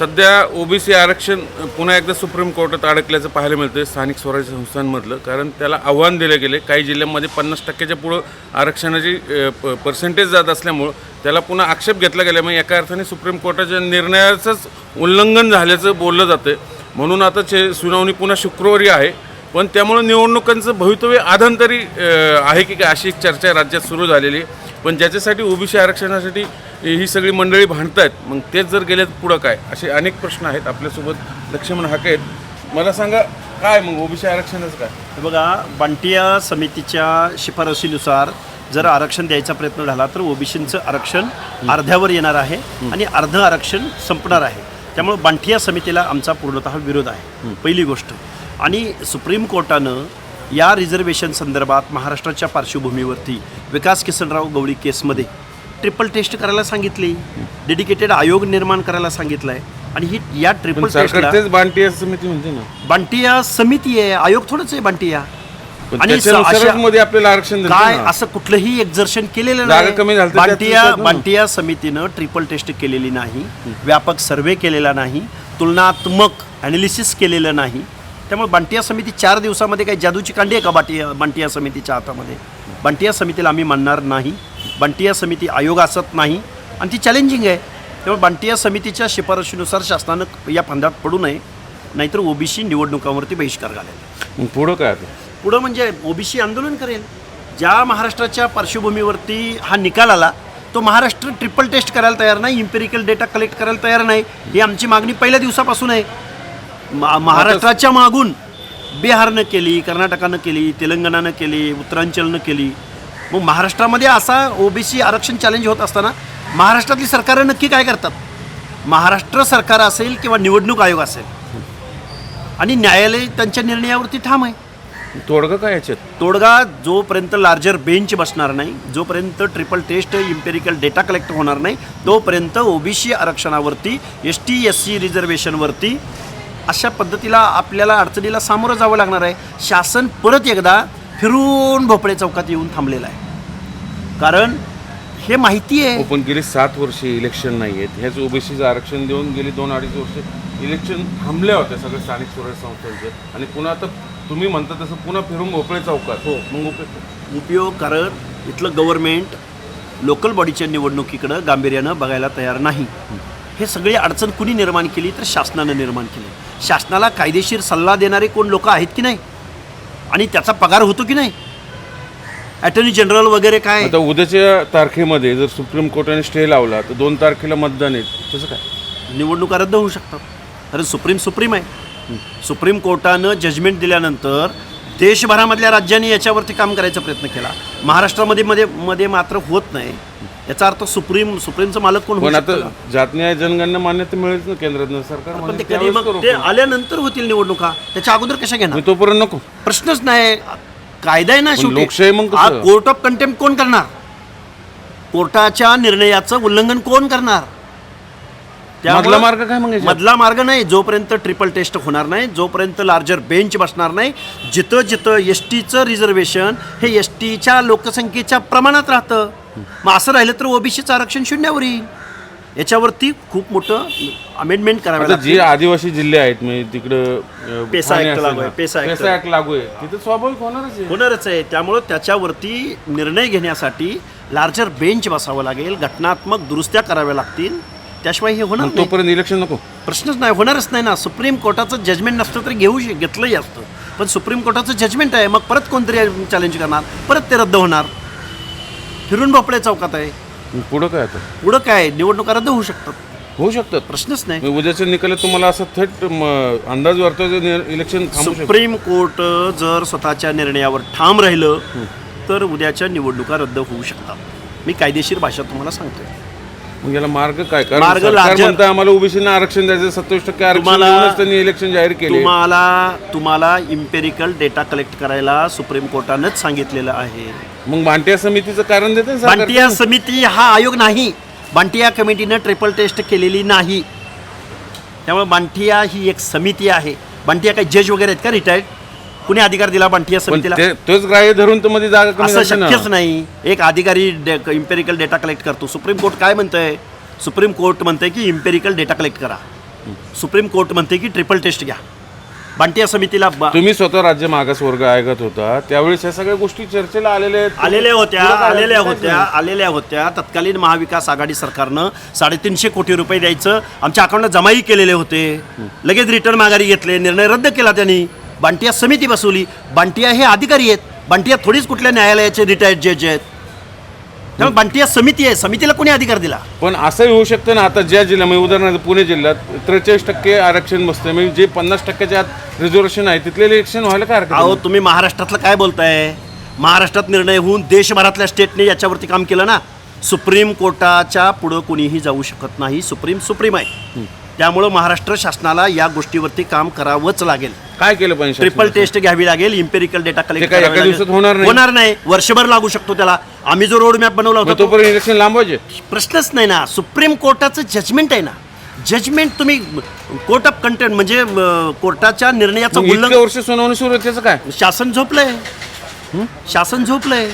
सध्या ओबीसी आरक्षण पुन्हा एकदा सुप्रीम कोर्टात अडकल्याचं पाहायला मिळतं स्थानिक स्वराज्य संस्थांमधलं. कारण त्याला आव्हान दिलं गेले काही जिल्ह्यांमध्ये पन्नास टक्क्याच्या पुढं आरक्षणाची पर्सेंटेज जात असल्यामुळं त्याला पुन्हा आक्षेप घेतला गेल्यामुळे एका अर्थाने सुप्रीम कोर्टाच्या निर्णयाचंच उल्लंघन झाल्याचं बोललं जातं म्हणून आता चे सुनावणी पुन्हा शुक्रवारी आहे. पण त्यामुळं निवडणुकांचं भवितव्य आधांतरी आहे की काय अशी एक चर्चा राज्यात सुरू झालेली आहे. पण ज्याच्यासाठी ओबीसी आरक्षणासाठी ही सगळी मंडळी भांडतायत मग तेच जर गेले तर पुढं काय? असे अनेक प्रश्न आहेत आपल्यासोबत लक्ष्मण हाके आहेत. मला सांगा काय मग ओबीसी आरक्षणाचं काय? बघा बांटिया समितीच्या शिफारसीनुसार जर आरक्षण द्यायचा प्रयत्न झाला तर ओबीसीचं आरक्षण अर्ध्यावर येणार आहे आणि अर्ध आरक्षण संपणार आहे. त्यामुळे बांटिया समितीला आमचा पूर्णतः विरोध आहे. पहिली गोष्ट. आणि सुप्रीम कोर्टानं या रिझर्वेशन संदर्भात महाराष्ट्राच्या पार्श्वभूमीवरती विकास किसनराव गवळी केसमध्ये ट्रिपल टेस्ट करायला सांगितली. डेडिकेटेड आयोग निर्माण करायला सांगितलं आहे आणि ही या ट्रिपल टेस्टला बांटिया समिती म्हणते ना. बांटिया समिती आहे. आयोग थोडंच आहे बांटिया. आणि मध्ये आपल्याला आरक्षण काय. असं कुठलंही एक्झर्शन केलेलं नाही. बांटिया. बांटिया समितीनं ट्रिपल टेस्ट केलेली नाही. व्यापक सर्वे केलेला नाही. तुलनात्मक ॲनालिसिस केलेलं नाही. त्यामुळे बांटिया समिती चार दिवसामध्ये काही जादूची कांडी आहे का बाटिया बांटिया समितीच्या हातामध्ये? बांटिया समितीला आम्ही मानणार नाही. बांटिया समिती आयोग असत नाही. आणि ती चॅलेंजिंग आहे. त्यामुळे बांटिया समितीच्या शिफारशीनुसार शासनानं या फंदात पडू नये. नाहीतर ओबीसी निवडणुकांवरती बहिष्कार घालेल. पुढं काय पुढं म्हणजे ओबीसी आंदोलन करेल. ज्या महाराष्ट्राच्या पार्श्वभूमीवरती हा निकाल आला तो महाराष्ट्र ट्रिपल टेस्ट करायला तयार नाही इम्पेरिकल डेटा कलेक्ट करायला तयार नाही. ही आमची मागणी पहिल्या दिवसापासून आहे. महाराष्ट्राच्या मागून बिहारनं केली कर्नाटकानं केली तेलंगणानं केली उत्तरांचलनं केली. मग महाराष्ट्रामध्ये असा ओबीसी आरक्षण चॅलेंज होत असताना महाराष्ट्रातली सरकारं नक्की काय करतात? महाराष्ट्र सरकार असेल किंवा निवडणूक आयोग असेल आणि न्यायालय त्यांच्या निर्णयावरती ठाम आहे. तोडगं काय याच्यात? तोडगा जोपर्यंत लार्जर बेंच बसणार नाही जोपर्यंत triple test empirical data collect होणार नाही तोपर्यंत ओबीसी आरक्षणावरती एस टी एस सी रिझर्वेशनवरती अशा पद्धतीला आपल्याला अडचणीला सामोरं जावं लागणार आहे. शासन परत एकदा फिरून भोपळे चौकात येऊन थांबलेलं आहे. कारण हे माहिती आहे पण गेली सात वर्षे इलेक्शन नाही आहेत ह्याच ओबीसीचं आरक्षण देऊन गेली दोन अडीच वर्ष. इलेक्शन थांबल्या होत्या सगळ्या स्थानिक स्वराज्य संस्थांचे. आणि पुन्हा आता तुम्ही म्हणता तसं पुन्हा फिरून भोपळे चौकात. हो. मग उपयोग उपयोग कारण इथलं गव्हर्नमेंट लोकल बॉडीच्या निवडणुकीकडं गांभीर्यानं बघायला तयार नाही. हे सगळी अडचण कुणी निर्माण केली तर शासनानं निर्माण केली. शासनाला कायदेशीर सल्ला देणारे कोण लोक आहेत की नाही? आणि त्याचा पगार होतो की नाही? अटर्नी जनरल वगैरे काय? आता उद्याच्या तारखेमध्ये जर सुप्रीम कोर्टाने स्टे लावला तर दोन तारखेला मतदान आहे तसं काय? निवडणुका रद्द होऊ शकतात. कारण सुप्रीम सुप्रीम आहे. सुप्रीम कोर्टानं जजमेंट दिल्यानंतर देशभरामधल्या राज्यांनी याच्यावरती काम करायचा प्रयत्न केला. महाराष्ट्रामध्ये मध्ये मध्ये मात्र होत नाही. याचा अर्थ सुप्रीम सुप्रीमचं मालक कोण होऊ पण आता शकतं? का? जात न्याय जनगणना मान्यता मिळेल ना केंद्रातनं. सरकार पण ते कधी त्यावेळेस मग करू ते. आल्यानंतर होतील निवडणुका? त्याच्या अगोदर कशा घेणार? मग तोपर्यंत नको. प्रश्नच नाही. कायदा आहे ना पण शेवटी. लोकशाही मग कसं? कोर्ट ऑफ कंटेम्प्ट कोण करणार? कोर्टाच्या निर्णयाचं उल्लंघन कोण करणार? त्यामुळं- मधला मार्ग काय मग याच्यात? मधला मार्ग नाही. जोपर्यंत ट्रिपल टेस्ट होणार नाही जोपर्यंत लार्जर बेंच बसणार नाही जिथं जिथं एस टीचं रिझर्वेशन हे एस टीच्या लोकसंख्येच्या प्रमाणात राहतं. मग असं राहिलं तर ओबीसीचं आरक्षण शून्यावर येईल. याच्यावरती खूप मोठं अमेंडमेंट करावं आता जे आदिवासी जिल्हे आहेत म्हणजे तिकडं पेसा ठाणे Act असेल लागू आहे, ना, पेसा Act. पेसा Act लागू आहे. तिथं स्वाभाविक होणारच आहे. होणारच आहे. त्यामुळं त्याच्यावरती निर्णय घेण्यासाठी लार्जर बेंच बसावं लागेल घटनात्मक दुरुस्त्या कराव्या लागतील. त्याशिवाय हे होणार मग नाही. तोपर्यंत इलेक्शन नको. प्रश्नच नाही होणारच नाही ना. सुप्रीम कोर्टाचं जजमेंट नसतं तरी घेऊ शक- घेतलंही असतं. पण सुप्रीम कोर्टाचं जजमेंट आहे. मग परत कोणतरी चॅलेंज करणार? परत ते रद्द होणार. फिरून भोपळे चौकात आहे. पुढं काय आता? पुढं काय? निवडणुका रद्द होऊ शकतात. होऊ शकतात. प्रश्नच नाही. मग उद्याच्या निकालात तुम्हाला असं थेट म, अंदाज वर्तवतो इलेक्शन थांबू शकतं. सुप्रीम कोर्ट जर स्वतःच्या निर्णयावर ठाम राहिलं तर उद्याच्या निवडणुका रद्द होऊ शकतात. मी कायदेशीर भाषा तुम्हाला सांगतोय. मग याला मार्ग काय? कारण मार्ग सरकार आम्हाला ओबीसीना आरक्षण द्यायचं सत्तावीस टक्के आरक्षण तुम्हाला- देऊनच त्यांनी इलेक्शन जाहीर केले. तुम्हाला तुम्हाला इम्पेरिकल डेटा कलेक्ट करायला सुप्रीम कोर्टानंच सांगितलेलं आहे. मग भांट्या समितीचं कारण देते? बांटिया समिती हा आयोग नाही. बांटिया कमिटीनं ट्रिपल टेस्ट केलेली नाही. त्यामुळे बांटिया ही एक समिती आहे. बांटिया काही जज वगैरे आहेत का रिटायर्ड कुणी अधिकार दिला बांटिया समितीला? तोच ग्राह्य धरून मध्ये जागा कमी असं झाली ना. शक्यच नाही. एक अधिकारी इम्पेरिकल डेटा कलेक्ट करतो. सुप्रीम कोर्ट काय म्हणतंय? सुप्रीम कोर्ट म्हणतंय की इम्पेरिकल डेटा कलेक्ट करा. सुप्रीम कोर्ट म्हणते की ट्रिपल टेस्ट घ्या. बांटिया समितीला ब- तुम्ही स्वतः राज्य मागास वर्ग आयोगात होता. त्यावेळेस ह्या सगळ्या गोष्टी चर्चेला आलेल्या आहेत. आलेल्या होत्या काय आलेल्या होत्या आलेल्या होत्या. तत्कालीन महाविकास आघाडी सरकारनं साडेतीनशे कोटी रुपये द्यायचं. आमच्या अकाउंटला जमाही केलेले होते. लगेच रिटर्न माघारी घेतले. निर्णय रद्द केला त्यांनी. बांटिया समिती बसवली. बांटिया हे अधिकारी आहेत. बांटिया थोडीच कुठल्या न्यायालयाचे रिटायर्ड जज आहेत. त्यामुळे बांटिया समिती आहे. समितीला कोणी अधिकार दिला? पण असंही होऊ शकतं ना आता ज्या जिल्ह्यामध्ये उदाहरणार्थ पुणे जिल्ह्यात त्रेचाळीस टक्के आरक्षण बसते म्हणजे जे पन्नास टक्क्याच्या आत रिझर्वेशन आहे तिथले इलेक्शन व्हायला काय हरकत अहो नाही? तुम्ही महाराष्ट्रातलं काय बोलताय? महाराष्ट्रात निर्णय होऊन देशभरातल्या स्टेटने याच्यावरती काम केलं ना सुप्रीम कोर्टाच्या पुढं कोणीही जाऊ शकत नाही. सुप्रीम सुप्रीम आहे. त्यामुळं महाराष्ट्र शासनाला या गोष्टीवरती काम करावंच लागेल. काय केलं पाहिजे ट्रिपल? टेस्ट घ्यावी लागेल इम्पेरिकल डेटा कलेक्ट काय एका दिवसात होणार नाही? होणार नाही. वर्षभर लागू शकतो त्याला. आम्ही जो रोड मॅप बनवला मग होता तो तोपर्यंत इलेक्शन लांबवायचे प्रश्नच नाही ना. सुप्रीम कोर्टाचं जजमेंट आहे ना. जजमेंट तुम्ही कोर्ट ऑफ कंटेंट म्हणजे अं, कोर्टाच्या निर्णयाचं मग इतके उल्लंघन वर्ष सुनावणी सुरू आहे त्याचं काय? शासन झोपलंय. शासन झोपलंय.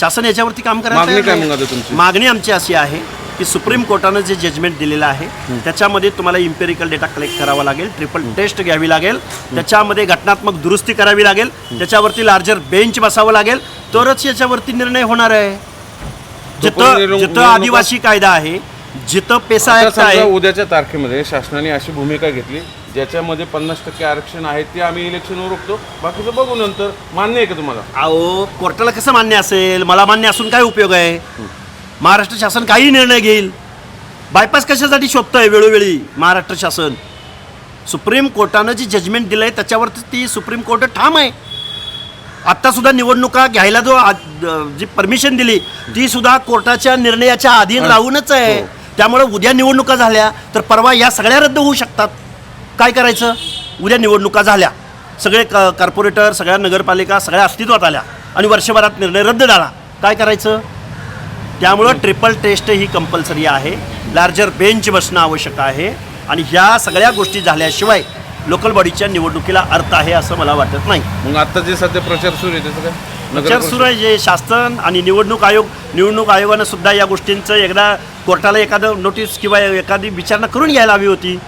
शासन याच्यावरती काम मागणी तयार काय नाही. मग आता तुमची? मागणी आमची अशी आहे की सुप्रीम कोर्टानं जे जजमेंट दिलेलं आहे त्याच्यामध्ये तुम्हाला इम्पेरिकल डेटा कलेक्ट करावा लागेल ट्रिपल टेस्ट घ्यावी लागेल त्याच्यामध्ये घटनात्मक दुरुस्ती करावी लागेल त्याच्यावरती लार्जर बेंच बसावं लागेल. तरच याच्यावरती निर्णय होणार आहे. जिथं जिथं आदिवासी कायदा आहे जिथं पेसा आहे उद्याच्या तारखेमध्ये शासनाने अशी भूमिका घेतली ज्याच्यामध्ये पन्नास टक्के आरक्षण आहे ते आम्ही इलेक्शनवर रोखतो. बाकीचं बघू नंतर. मान्य आहे का तुम्हाला? अहो कोर्टाला कसं मान्य असेल? मला मान्य असून काय उपयोग आहे? महाराष्ट्र शासन काही निर्णय घेईल? बायपास कशासाठी शोधतंय वेळोवेळी महाराष्ट्र शासन? सुप्रीम कोर्टानं जी जजमेंट दिलंय त्याच्यावरती ती सुप्रीम कोर्ट ठाम आहे. आत्ता सुद्धा निवडणुका घ्यायला जो जी परमिशन दिली ती सुद्धा कोर्टाच्या निर्णयाच्या अधीन राहूनच आहे. हो. त्यामुळे उद्या निवडणुका झाल्या तर परवा या सगळ्या रद्द होऊ शकतात. काय करायचं? उद्या निवडणुका झाल्या. सगळे क कॉर्पोरेटर सगळ्या नगरपालिका सगळ्या अस्तित्वात आल्या. आणि वर्षभरात निर्णय रद्द झाला. काय करायचं? त्यामुळं ट्रिपल टेस्ट ही कंपल्सरी आहे. लार्जर बेंच बसणं आवश्यक आहे. आणि ह्या सगळ्या गोष्टी झाल्याशिवाय लोकल बॉडीच्या निवडणुकीला अर्थ आहे असं मला वाटत नाही. मग आता जे सध्या प्रचार सुरू आहे त्याचं काय नगर विचार सुरू आहे जे शासन आणि निवडणूक आयोग निवडणूक आयोगानं सुद्धा या गोष्टींचं एकदा कोर्टाला एखादं नोटीस किंवा एखादी विचारणा करून घ्यायला हवी होती.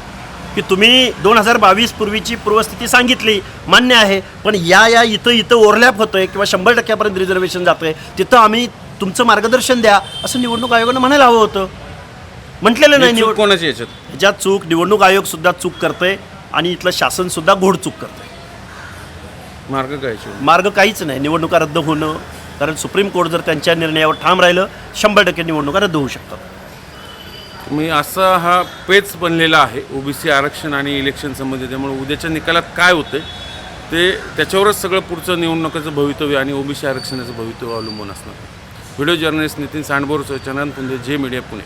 की तुम्ही दोन हजार बावीस पूर्वीची पूर्वस्थिती सांगितली मान्य आहे. पण या या इथं इथं ओव्हरलॅप होतंय किंवा शंभर टक्क्यापर्यंत रिझर्वेशन जातंय. तिथं आम्ही तुमचं मार्गदर्शन द्या असं निवडणूक आयोगानं म्हणायला हवं होतं. म्हटलेलं नाही निवड कोणाची याच्यात ह्याच्यात चूक निवडणूक आयोग सुद्धा चूक करतंय आणि इथलं शासन सुद्धा घोड चूक करतंय. मार्ग काय? मार्ग काहीच नाही. निवडणुका रद्द होणं कारण सुप्रीम कोर्ट जर त्यांच्या निर्णयावर ठाम राहिलं शंभर टक्के निवडणुका रद्द होऊ शकतात. मी असा हा पेच बनलेला आहे ओबीसी आरक्षण आणि इलेक्शन संबंधी त्यामुळे उद्याच्या निकालात काय होते ते त्याच्यावरच सगळं पुढचं निवडणुकीचं भवितव्य आणि ओबीसी आरक्षणाचं भवितव्य अवलंबून असणार. व्हिडिओ जर्नलिस्ट नितीन सांडबोरचं चंद्रन पुंदे जे मीडिया पुणे.